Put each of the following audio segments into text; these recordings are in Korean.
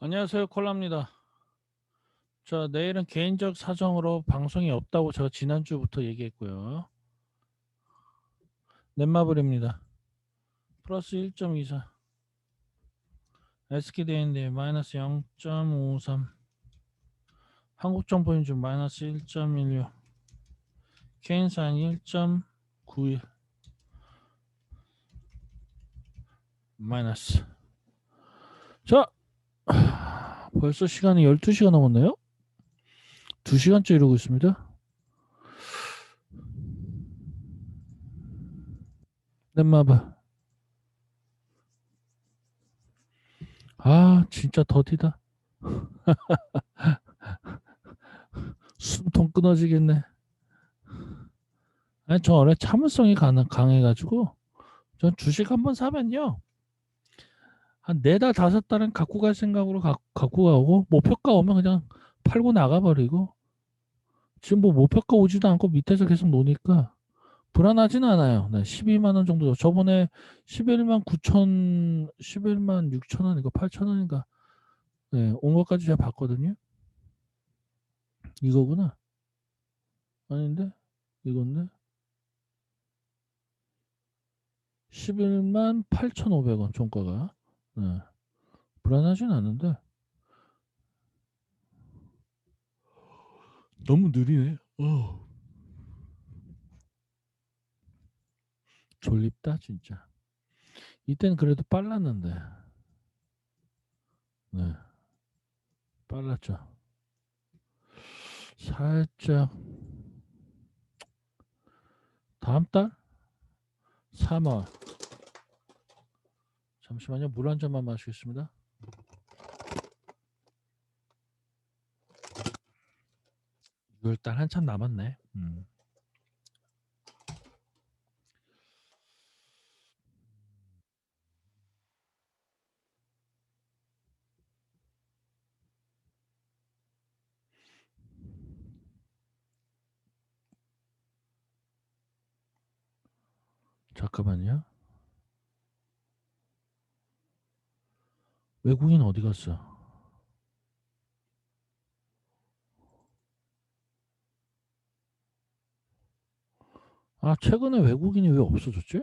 안녕하세요. 콜라입니다. 자, 내일은 개인적 사정으로 방송이 없다고 제가 지난주부터 얘기했고요. 넷마블입니다. 플러스 1.24. SKDND 마이너스 0.53. 한국정보인주 마이너스 1.16. 케인사인 1.91. 마이너스. 자, 벌써 시간이 12시가 넘었네요. 2시간째 이러고 있습니다. 넷마블. 아, 진짜 더디다. 숨통 끊어지겠네. 아니, 저 원래 참을성이 강, 강해가지고, 전 주식 한번 사면요. 한 네 달, 다섯 달은 갖고 갈 생각으로 가, 갖고 가고, 목표가 오면 그냥 팔고 나가버리고, 지금 뭐 목표가 오지도 않고 밑에서 계속 노니까, 불안하진 않아요. 네, 12만 원 정도. 저번에 11만 9천, 11만 6천 원인가 8천 원인가, 네, 온 것까지 제가 봤거든요. 이거구나. 아닌데? 이건데? 11만 8,500원 종가가. 네. 불안하진 않은데. 너무 느리네. 어. 졸립다 진짜. 이때는 그래도 빨랐는데. 네. 빨랐죠. 살짝 다음 달 3월 잠시만요. 물 한 잔만 마시겠습니다. 일단 한참 남았네. 음. 잠깐만요. 외국인 어디 갔어? 아, 최근에 외국인이 왜 없어졌지?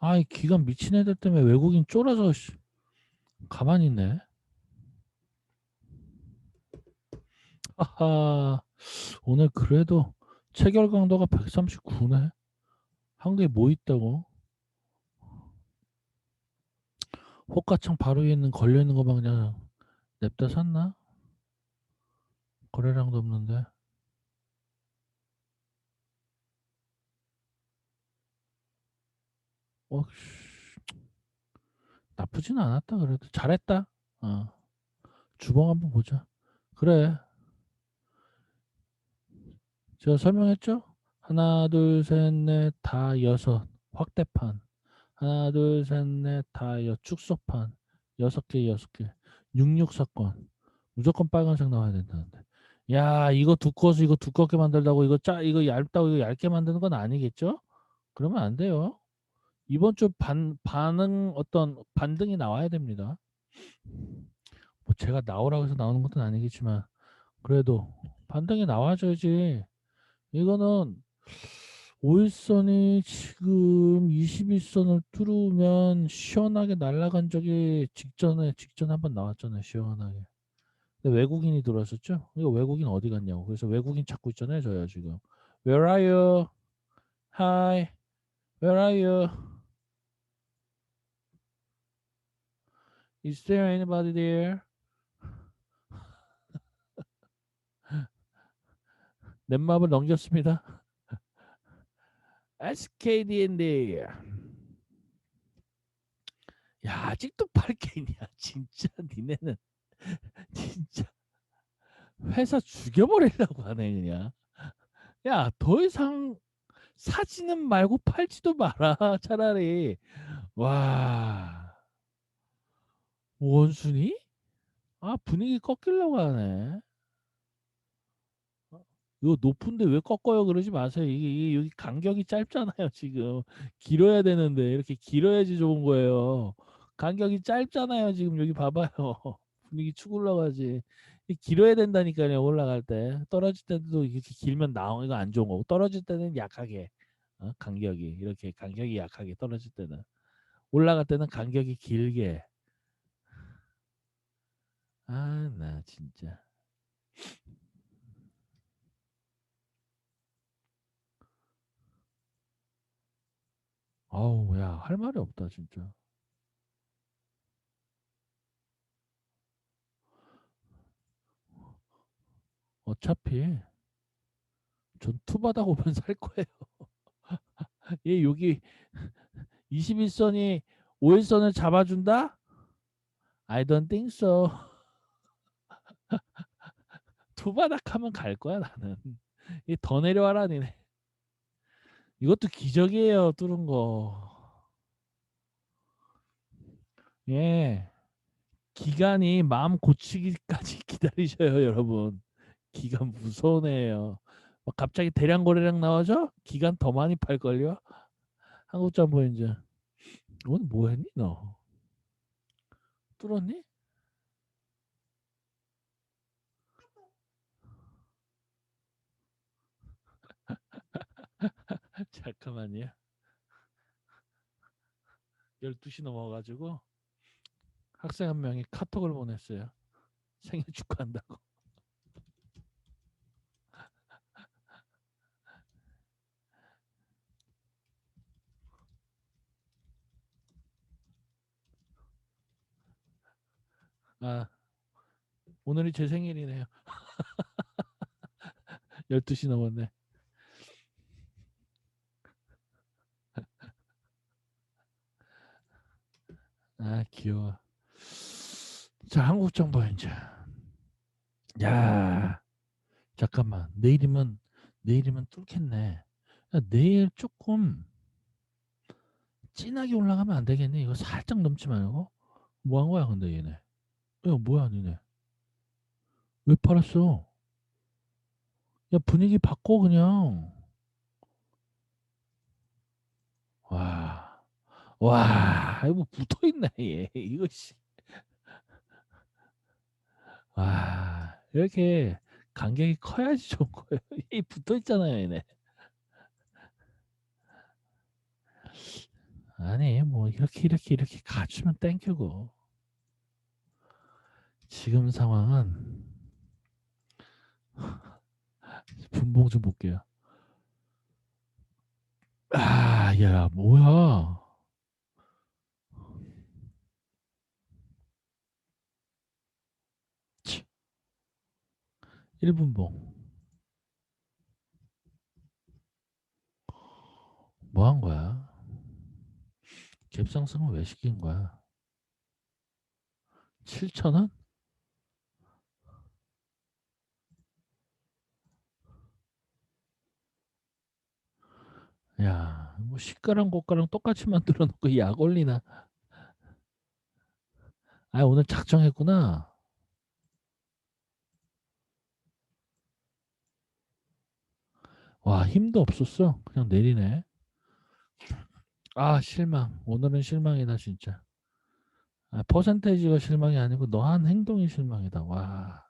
아, 이 기간 미친 애들 때문에 외국인 쫄아서 씨, 가만히 있네. 하하, 오늘 그래도 체결 강도가 139네. 한국에 뭐 있다고? 호가창 바로 위에 있는 걸려 있는 거만 그냥 냅다 샀나? 거래량도 없는데. 어, 씨. 나쁘진 않았다 그래도 잘했다. 어. 주봉 한번 보자. 그래. 제가 설명했죠? 하나, 둘, 셋, 넷, 다 여섯. 확대판. 하나, 둘, 셋, 넷, 다 여, 축소판. 여섯 개, 여섯 개. 66사건. 무조건 빨간색 나와야 된다는데. 야, 이거 두꺼워서 이거 두껍게 만들다고 이거 짜, 이거 얇다고 이거 얇게 만드는 건 아니겠죠? 그러면 안 돼요. 이번 주 반, 반응, 어떤 반등이 나와야 됩니다. 뭐 제가 나오라고 해서 나오는 것도 아니겠지만, 그래도 반등이 나와줘야지. 이거는 5일선이 지금 21선을 뚫으면 시원하게 날아간 적이 직전에 직전 한번 나왔잖아요 시원하게 근데 외국인이 들어왔었죠 이거 외국인 어디 갔냐고 그래서 외국인 찾고 있잖아요 저요 지금 Where are you? Hi Where are you? Is there anybody there? 넷마블 넘겼습니다 SKDND. 야, 아직도 8개이냐. 진짜 니네는 진짜 회사 죽여버리려고 하네 그냥. 야, 더 이상 사지는 말고 팔지도 마라. 차라리. 와. 원순이? 아, 분위기 꺾이려고 하네. 이거 높은데 왜 꺾어요? 그러지 마세요. 이게, 이게 여기 간격이 짧잖아요, 지금. 길어야 되는데 이렇게 길어야지 좋은 거예요. 간격이 짧잖아요. 지금 여기 봐봐요. 분위기 축 올라가지. 이 길어야 된다니까요. 올라갈 때 떨어질 때도 이렇게 길면 나오 이거 안 좋은 거고 떨어질 때는 약하게 어? 간격이 이렇게 간격이 약하게 떨어질 때는 올라갈 때는 간격이 길게. 아 나 진짜. 아우 야 할 말이 없다 진짜. 어차피 전 투바닥 오면 살 거예요. 얘 여기 21선이 5일선을 잡아준다? I don't think so. 투바닥 하면 갈 거야 나는. 이더 내려와라 니네. 이것도 기적이에요 뚫은 거. 예. 기간이 마음 고치기까지 기다리셔요 여러분. 기간 무서운 애예요. 막 갑자기 대량 거래량 나와죠? 기간 더 많이 팔걸요? 한국잠보인즈 오늘 뭐 했니 너? 뚫었니? 잠깐만요. 12시 넘어가지고 학생 한 명이 카톡을 보냈어요. 생일 축하한다고. 아, 오늘이 제 생일이네요. 12시 넘었네. 아, 귀여워. 자, 한국 정보 이제. 야, 잠깐만. 내일이면 내일이면 뚫겠네. 야, 내일 조금 진하게 올라가면 안 되겠네. 이거 살짝 넘지 말고. 뭐 한 거야, 근데 얘네? 야, 뭐야, 니네? 왜 팔았어? 야, 분위기 바꿔 그냥. 와, 와, 이거 붙어 있네 얘. 씨. 와, 이렇게 간격이 커야지 좋은 거예요. 이 붙어 있잖아요, 얘네. 아니, 뭐 이렇게 이렇게 이렇게 갖추면 땡큐고. 지금 상황은 분봉 좀 볼게요. 아, 야, 뭐야? 치. 1분봉. 뭐 한 거야? 갭상승은 왜 시킨 거야? 7,000원? 야, 뭐 시가랑 고가랑 똑같이 만들어 놓고 약 올리나? 아, 오늘 작정했구나. 와, 힘도 없었어. 그냥 내리네. 아, 실망. 오늘은 실망이다, 진짜. 아, 퍼센테이지가 실망이 아니고 너 한 행동이 실망이다. 와.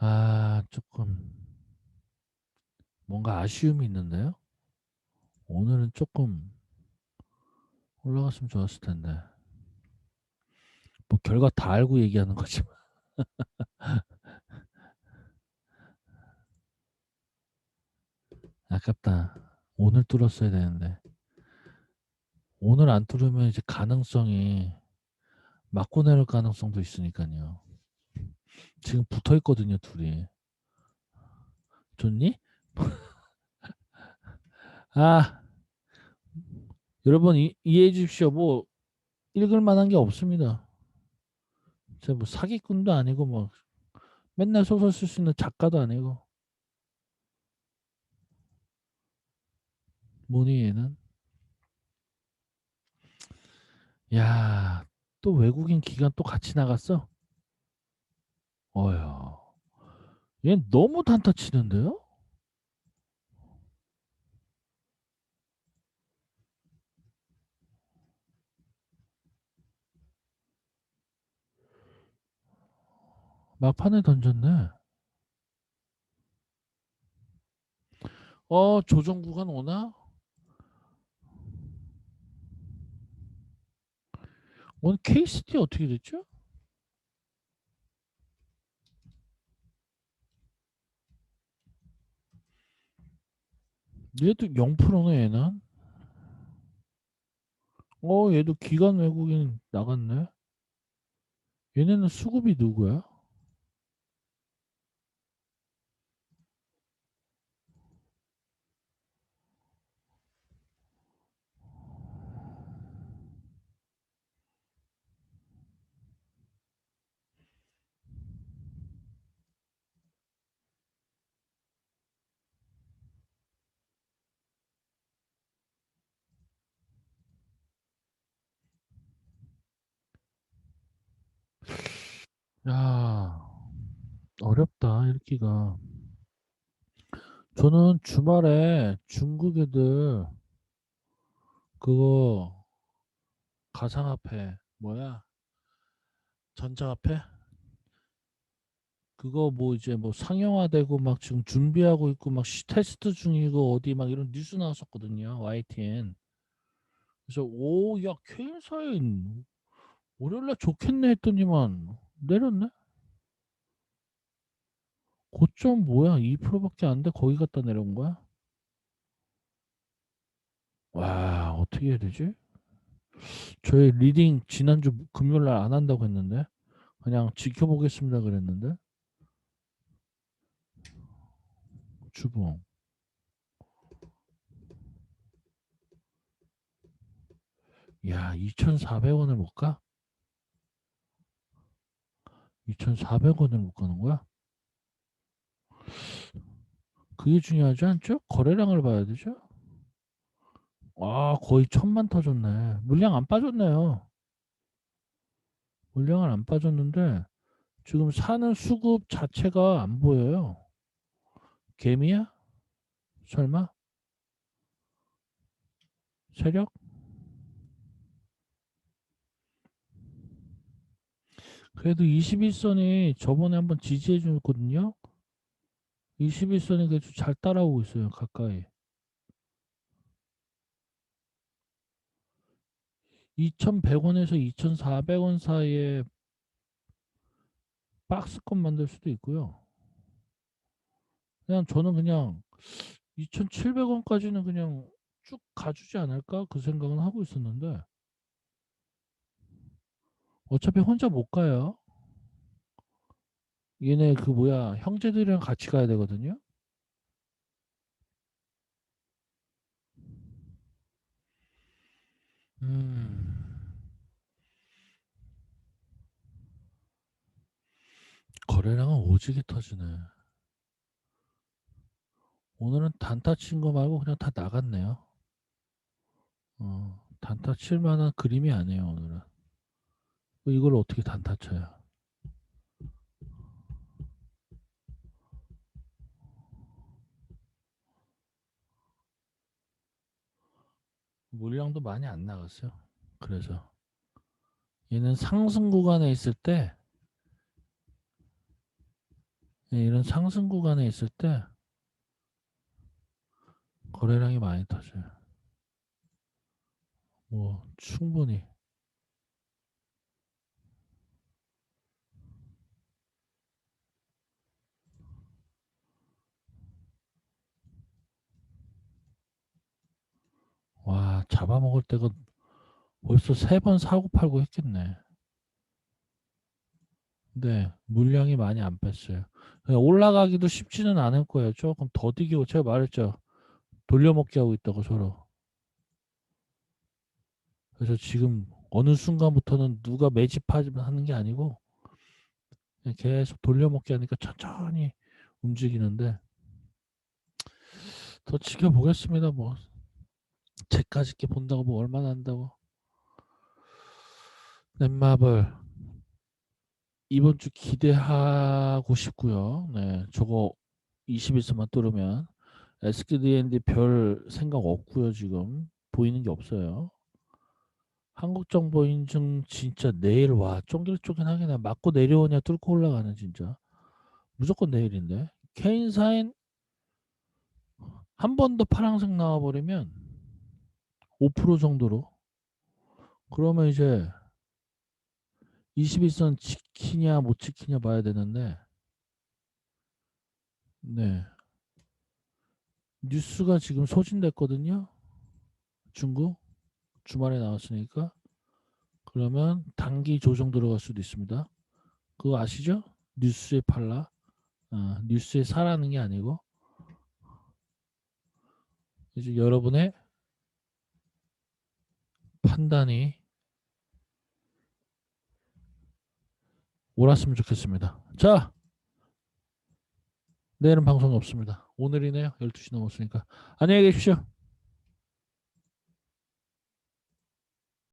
아, 조금 뭔가 아쉬움이 있는데요. 오늘은 조금 올라갔으면 좋았을 텐데. 뭐 결과 다 알고 얘기하는 거지만. 아깝다. 오늘 뚫었어야 되는데. 오늘 안 뚫으면 이제 가능성이 맞고 내릴 가능성도 있으니까요. 지금 붙어 있거든요, 둘이. 좋니? 아, 여러분 이, 이해해 주십시오. 뭐 읽을 만한 게 없습니다. 제가 뭐 사기꾼도 아니고 뭐 맨날 소설 쓸 수 있는 작가도 아니고 뭐니 얘는? 야, 또 외국인 기관 또 같이 나갔어? 어휴, 얘 너무 단타 치는데요? 막판에 던졌네. 어, 조정 구간 오나? 오늘 KCT 어떻게 됐죠? 얘도 0%네, 얘는. 어, 얘도 기관 외국인 나갔네. 얘네는 수급이 누구야? 야, 어렵다, 읽기가. 저는 주말에 중국 애들 그거 가상화폐 뭐야? 전자화폐? 그거 뭐 이제 뭐 상용화되고 막 지금 준비하고 있고 막 시- 테스트 중이고 어디 막 이런 뉴스 나왔었거든요. YTN. 그래서 오, 야, 케인사인 월요일날 좋겠네 했더니만 내렸네. 고점 뭐야? 2%밖에 안 돼. 거기 갖다 내려온 거야? 와, 어떻게 해야 되지? 저희 리딩 지난주 금요일 날 안 한다고 했는데 그냥 지켜보겠습니다 그랬는데 주봉 야 2,400원을 못 가? 2,400원을 못 가는 거야? 그게 중요하지 않죠? 거래량을 봐야 되죠? 아 거의 천만 터졌네 물량 안 빠졌네요 물량은 안 빠졌는데 지금 사는 수급 자체가 안 보여요 개미야? 설마? 세력? 그래도 21선이 저번에 한번 지지해 줬거든요? 21선이 그래도 잘 따라오고 있어요 가까이. 2,100원에서 2,400원 사이에 박스권 만들 수도 있고요. 그냥 저는 그냥 2,700원까지는 그냥 쭉 가주지 않을까? 그 생각은 하고 있었는데 어차피 혼자 못 가요. 얘네 그 뭐야 형제들이랑 같이 가야 되거든요. 음. 거래량은 오지게 터지네. 오늘은 단타 친 거 말고 그냥 다 나갔네요. 어, 단타 칠 만한 그림이 아니에요, 오늘은. 이걸 어떻게 단타 쳐요? 물량도 많이 안 나갔어요. 그래서 얘는 상승 구간에 있을 때 예, 이런 상승 구간에 있을 때 거래량이 많이 터져요. 뭐 충분히 와 잡아먹을 때가 벌써 세 번 사고 팔고 했겠네. 근데 물량이 많이 안 뺐어요. 올라가기도 쉽지는 않을 거예요. 조금 더디기고 제가 말했죠. 돌려먹기 하고 있다고 서로. 그래서 지금 어느 순간부터는 누가 매집하는 게 아니고 계속 돌려먹기 하니까 천천히 움직이는데 더 지켜보겠습니다. 뭐 제까지 게 본다고 뭐 얼마나 한다고. 넷마블 이번 주 기대하고 싶고요. 네, 저거 21선만 뚫으면 SKDND 별 생각 없고요. 지금 보이는 게 없어요. 한국정보 인증 진짜 내일 와 쫑길쫑길하게 나 맞고 내려오냐 뚫고 올라가는 진짜 무조건 내일인데 케인사인 한 번 더 파란색 나와버리면 5% 정도로? 그러면 이제 21선 지키냐 못 지키냐 봐야 되는데 네. 뉴스가 지금 소진됐거든요? 중국? 주말에 나왔으니까? 그러면 단기 조정 들어갈 수도 있습니다. 그거 아시죠? 뉴스에 팔라. 아, 뉴스에 사라는 게 아니고. 이제 여러분의 판단이 옳았으면 좋겠습니다. 자, 내일은 방송이 없습니다. 오늘이네요. 12시 넘었으니까. 안녕히 계십시오.